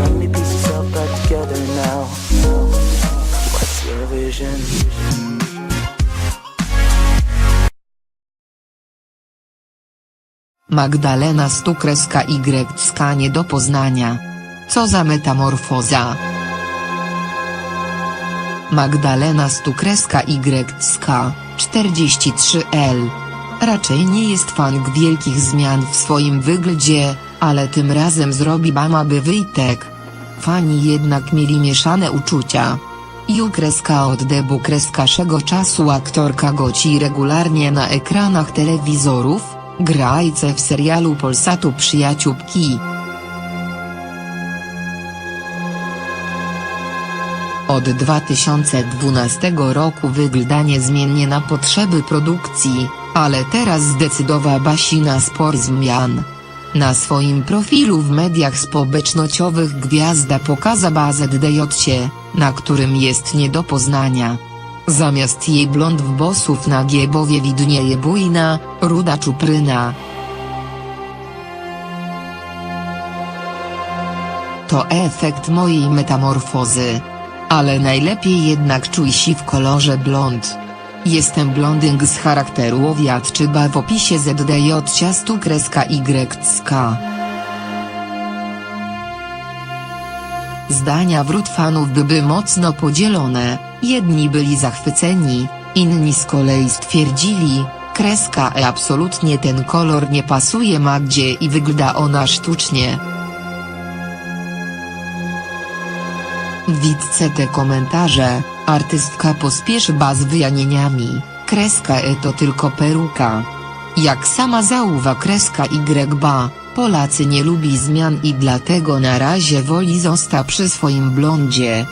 many pieces all back together now. What's your vision? Magdalena Stukreska Y nie do poznania. Co za metamorfoza. Magdalena Stukreska Y 43L. Raczej nie jest fan wielkich zmian w swoim wyglądzie, ale tym razem zrobi bama by wyjtek. Fani jednak mieli mieszane uczucia. Ju kreska od debu kreskaszego czasu aktorka goci regularnie na ekranach telewizorów, grajce w serialu Polsatu Przyjaciółki. Od 2012 roku wygląda niezmiennie na potrzeby produkcji, ale teraz zdecydowała Basi na spor zmian. Na swoim profilu w mediach społecznościowych gwiazda pokaza bazę DJ, na którym jest nie do poznania. Zamiast jej blond włosów na giebowie widnieje bujna, ruda czupryna. To efekt mojej metamorfozy. Ale najlepiej jednak czuj się w kolorze blond. Jestem blondynk z charakteru owiadczyba w opisie ZDJ ciastu kreska YCK. Zdania wśród fanów były mocno podzielone, jedni byli zachwyceni, inni z kolei stwierdzili, kreska E absolutnie ten kolor nie pasuje Magdzie i wygląda ona sztucznie. Widce te komentarze, artystka pospieszyła z wyjaśnieniami, kreska E to tylko peruka. Jak sama zauwa kreska Y ba, Polacy nie lubi zmian i dlatego na razie woli zostać przy swoim blondzie.